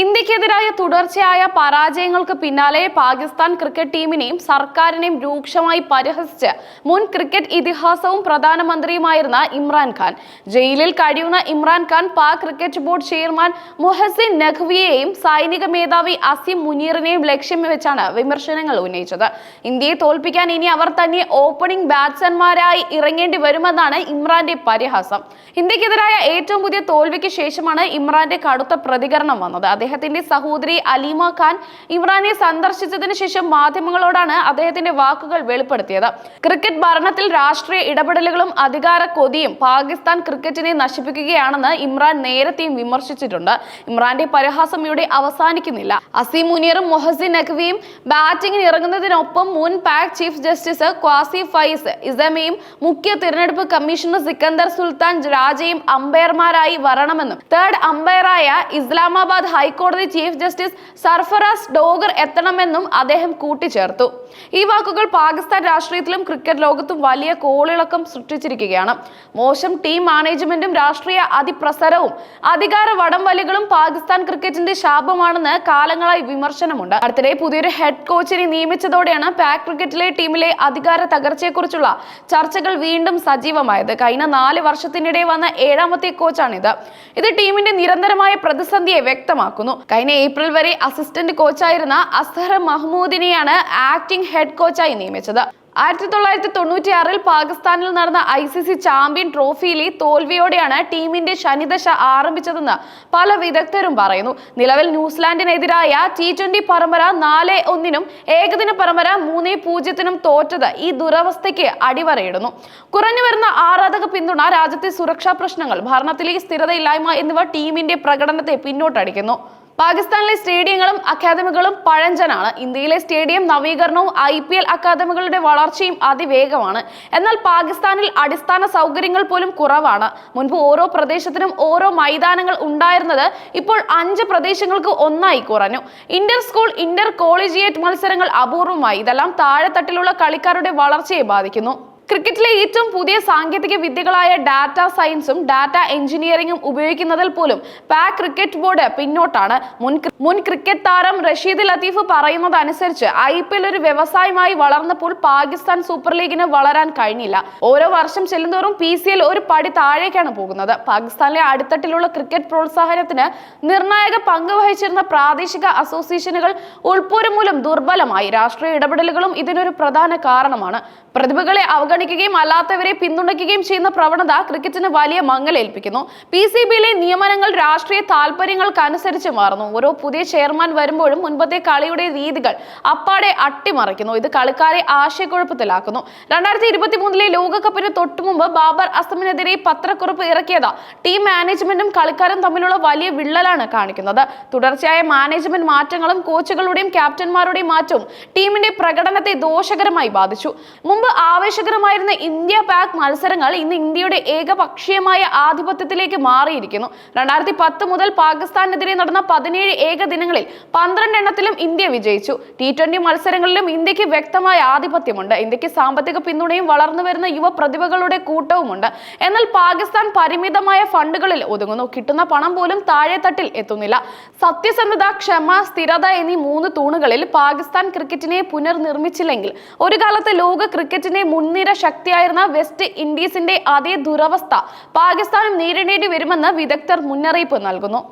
ഇന്ത്യക്കെതിരായ തുടർച്ചയായ പരാജയങ്ങൾക്ക് പിന്നാലെ പാകിസ്ഥാൻ ക്രിക്കറ്റ് ടീമിനെയും സർക്കാരിനെയും രൂക്ഷമായി പരിഹസിച്ച് മുൻ ക്രിക്കറ്റ് ഇതിഹാസവും പ്രധാനമന്ത്രിയുമായിരുന്ന ഇമ്രാൻഖാൻ ജയിലിൽ കഴിയുന്ന Imran Khan Pak cricket board chairman Mohsin നഖ്വിയെയും സൈനിക മേധാവി അസീം മുനീറിനെയും ലക്ഷ്യം വെച്ചാണ് വിമർശനങ്ങൾ ഉന്നയിച്ചത്. ഇന്ത്യയെ തോൽപ്പിക്കാൻ ഇനി അവർ തന്നെ ഓപ്പണിംഗ് ബാറ്റ്സ്മാരായി ഇറങ്ങേണ്ടി വരുമെന്നാണ് ഇമ്രാന്റെ പരിഹാസം. ഇന്ത്യക്കെതിരായ ഏറ്റവും പുതിയ തോൽവിക്ക് ശേഷമാണ് ഇമ്രാന്റെ കടുത്ത പ്രതികരണം വന്നത്. അദ്ദേഹത്തിന്റെ സഹോദരി അലീമ ഖാൻ ഇമ്രാനെ സന്ദർശിച്ചതിന് ശേഷം മാധ്യമങ്ങളോടാണ് അദ്ദേഹത്തിന്റെ വാക്കുകൾ വെളിപ്പെടുത്തിയത്. ക്രിക്കറ്റ് ഭരണത്തിൽ രാഷ്ട്രീയ ഇടപെടലുകളും അധികാര കൊതിയും പാകിസ്ഥാൻ ക്രിക്കറ്റിനെ നശിപ്പിക്കുകയാണെന്ന് ഇമ്രാൻ നേരത്തെയും വിമർശിച്ചിട്ടുണ്ട്. ഇമ്രാന്റെ പരിഹാസം ഇവിടെ അവസാനിക്കുന്നില്ല. അസീം മുനീറും മൊഹസിൻ നഖ്വിയും ബാറ്റിംഗിന് ഇറങ്ങുന്നതിനൊപ്പം മുൻ പാക് ചീഫ് ജസ്റ്റിസ് ക്വാസി ഫൈസ് ഇസമയും മുഖ്യ തിരഞ്ഞെടുപ്പ് കമ്മീഷണർ സിക്കന്ദർ സുൽത്താൻ രാജയും അമ്പയർമാരായി വരണമെന്നും. തേർഡ് അമ്പയറായ ഇസ്ലാമാബാദ് ഹൈക്കോടതി ചീഫ് ജസ്റ്റിസ് സർഫറാസ് ഡോഗർ എത്തണമെന്നും അദ്ദേഹം കൂട്ടിച്ചേർത്തു. ഈ വാക്കുകൾ പാകിസ്ഥാൻ രാഷ്ട്രീയത്തിലും ക്രിക്കറ്റ് ലോകത്തും വലിയ കോളിളക്കം സൃഷ്ടിച്ചിരിക്കുകയാണ്. മോശം ടീം മാനേജ്മെന്റും രാഷ്ട്രീയ അതിപ്രസരവും അധികാര വടംവലികളും പാകിസ്ഥാൻ ക്രിക്കറ്റിന്റെ ശാപമാണെന്ന് കാലങ്ങളായി വിമർശനമുണ്ട്. അടുത്തിടെ പുതിയൊരു ഹെഡ് കോച്ചിനെ നിയമിച്ചതോടെയാണ് പാക് ക്രിക്കറ്റിലെ ടീമിലെ അധികാര തകർച്ചയെക്കുറിച്ചുള്ള ചർച്ചകൾ വീണ്ടും സജീവമായത്. കഴിഞ്ഞ നാല് വർഷത്തിനിടെ വന്ന ഏഴാമത്തെ കോച്ചാണിത് ഇത് ടീമിന്റെ നിരന്തരമായ പ്രതിസന്ധിയെ വ്യക്തമാക്കുന്നു കഴിഞ്ഞ ഏപ്രിൽ വരെ അസിസ്റ്റന്റ് കോച്ചായിരുന്ന അസ്ഹർ മഹ്മൂദിനെയാണ് ആക്ടിംഗ് ഹെഡ് കോച്ചായി നിയമിച്ചത്. ആയിരത്തി തൊള്ളായിരത്തി തൊണ്ണൂറ്റി ആറിൽ പാകിസ്ഥാനിൽ നടന്ന ഐ സി സി ചാമ്പ്യൻ ട്രോഫിയിലെ തോൽവിയോടെയാണ് ടീമിന്റെ ശനിദശ ആരംഭിച്ചതെന്ന് പല വിദഗ്ധരും പറയുന്നു. നിലവിൽ ന്യൂസിലാൻഡിനെതിരായ ടി ട്വന്റി പരമ്പര നാല് ഒന്നിനും ഏകദിന പരമ്പര മൂന്ന് പൂജ്യത്തിനും തോറ്റത് ഈ ദുരവസ്ഥയ്ക്ക് അടിവരയിടുന്നു. കുറഞ്ഞു വരുന്ന ആരാധക പിന്തുണ രാജ്യത്തെ സുരക്ഷാ പ്രശ്നങ്ങൾ ഭരണത്തിലെ സ്ഥിരതയില്ലായ്മ എന്നിവ ടീമിന്റെ പ്രകടനത്തെ പിന്നോട്ടടിക്കുന്നു. പാകിസ്ഥാനിലെ സ്റ്റേഡിയങ്ങളും അക്കാദമികളും പഴഞ്ചനാണ്. ഇന്ത്യയിലെ സ്റ്റേഡിയം നവീകരണവും ഐ പി എൽ അക്കാദമികളുടെ വളർച്ചയും അതിവേഗമാണ്. എന്നാൽ പാകിസ്ഥാനിൽ അടിസ്ഥാന സൗകര്യങ്ങൾ പോലും കുറവാണ്. മുൻപ് ഓരോ പ്രദേശത്തിനും ഓരോ മൈതാനങ്ങൾ ഉണ്ടായിരുന്നത് ഇപ്പോൾ അഞ്ച് പ്രദേശങ്ങൾക്ക് ഒന്നായി കുറഞ്ഞു. ഇന്റർ സ്കൂൾ ഇന്റർ കോളേജിയേറ്റ് മത്സരങ്ങൾ അപൂർവമായി ഇതെല്ലാം താഴെത്തട്ടിലുള്ള കളിക്കാരുടെ വളർച്ചയെ ബാധിക്കുന്നു. ക്രിക്കറ്റിലെ ഏറ്റവും പുതിയ സാങ്കേതിക വിദ്യകളായ ഡാറ്റ സയൻസും ഡാറ്റ എഞ്ചിനീയറിംഗും ഉപയോഗിക്കുന്നതിൽ പോലും പാക് ക്രിക്കറ്റ് ബോർഡ് പിന്നോട്ടാണ്. മുൻ മുൻ ക്രിക്കറ്റ് താരം റഷീദ് ലത്തീഫ് പറയുന്നത് അനുസരിച്ച് ഐ പി എൽ ഒരു വ്യവസായമായി വളർന്നപ്പോൾ പാകിസ്ഥാൻ സൂപ്പർ ലീഗിന് വളരാൻ കഴിഞ്ഞില്ല. ഓരോ വർഷം ചെല്ലുന്തോറും പി സി എൽ ഒരു പടി താഴേക്കാണ് പോകുന്നത്. പാകിസ്ഥാനിലെ അടിത്തട്ടിലുള്ള ക്രിക്കറ്റ് പ്രോത്സാഹനത്തിന് നിർണായക പങ്ക് വഹിച്ചിരുന്ന പ്രാദേശിക അസോസിയേഷനുകൾ ഉൾപ്പൂരം മൂലം ദുർബലമായി. രാഷ്ട്രീയ ഇടപെടലുകളും ഇതിനൊരു പ്രധാന കാരണമാണ്. പ്രതിഭകളെ അവഗണിക്കുകയും അല്ലാത്തവരെ പിന്തുണയ്ക്കുകയും ചെയ്യുന്ന പ്രവണത ക്രിക്കറ്റിന് വലിയ മങ്ങലേൽപ്പിക്കുന്നു. പി സി ബിയിലെ നിയമനങ്ങൾ രാഷ്ട്രീയ താല്പര്യങ്ങൾക്കനുസരിച്ച് മാറുന്നു. ഓരോ പുതിയ ചെയർമാൻ വരുമ്പോഴും മുൻപത്തെ കളിയുടെ രീതികൾ അപ്പാടെ അട്ടിമറിക്കുന്നു. ഇത് കളിക്കാരെ ആശയക്കുഴപ്പത്തിലാക്കുന്നു. രണ്ടായിരത്തി ഇരുപത്തി മൂന്നിലെ ലോകകപ്പിന് തൊട്ടുമുമ്പ് ബാബർ അസമിനെതിരെ പത്രക്കുറിപ്പ് ഇറക്കിയത്. ടീം മാനേജ്മെന്റും കളിക്കാരും തമ്മിലുള്ള വലിയ വിള്ളലാണ് കാണിക്കുന്നത്. തുടർച്ചയായ മാനേജ്മെന്റ് മാറ്റങ്ങളും കോച്ചുകളുടെയും ക്യാപ്റ്റന്മാരുടെയും മാറ്റവും ടീമിന്റെ പ്രകടനത്തെ ദോഷകരമായി ബാധിച്ചു. മുമ്പ് ആവേശകരമായിരുന്ന ഇന്ത്യ പാക് മത്സരങ്ങൾ ഇന്ന് ഇന്ത്യയുടെ ഏകപക്ഷീയമായ ആധിപത്യത്തിലേക്ക് മാറിയിരിക്കുന്നു. രണ്ടായിരത്തി പത്ത് മുതൽ പാകിസ്ഥാനെതിരെ നടന്ന പതിനേഴ് ഏകദിനങ്ങളിൽ പന്ത്രണ്ട് എണ്ണത്തിലും ഇന്ത്യ വിജയിച്ചു. ടി ട്വന്റി മത്സരങ്ങളിലും ഇന്ത്യയ്ക്ക് വ്യക്തമായ ആധിപത്യമുണ്ട്. ഇന്ത്യയ്ക്ക് സാമ്പത്തിക പിന്തുണയും വളർന്നു വരുന്ന യുവ പ്രതിഭകളുടെ കൂട്ടവുമുണ്ട്. എന്നാൽ പാകിസ്ഥാൻ പരിമിതമായ ഫണ്ടുകളിൽ ഒതുങ്ങുന്നു. കിട്ടുന്ന പണം പോലും താഴെത്തട്ടിൽ എത്തുന്നില്ല. സത്യസന്ധത ക്ഷമ സ്ഥിരത എന്നീ മൂന്ന് തൂണുകളിൽ പാകിസ്ഥാൻ ക്രിക്കറ്റിനെ പുനർനിർമ്മിച്ചില്ലെങ്കിൽ ഒരു കാലത്ത് ലോക ക്രിക്കറ്റിനെ മുൻനിര ശക്തിയായിരുന്ന വെസ്റ്റ് ഇൻഡീസിന്റെ അതേ ദുരവസ്ഥ പാകിസ്ഥാനും നേരിടേണ്ടി വരുമെന്ന് വിദഗ്ധർ മുന്നറിയിപ്പ് നൽകുന്നു.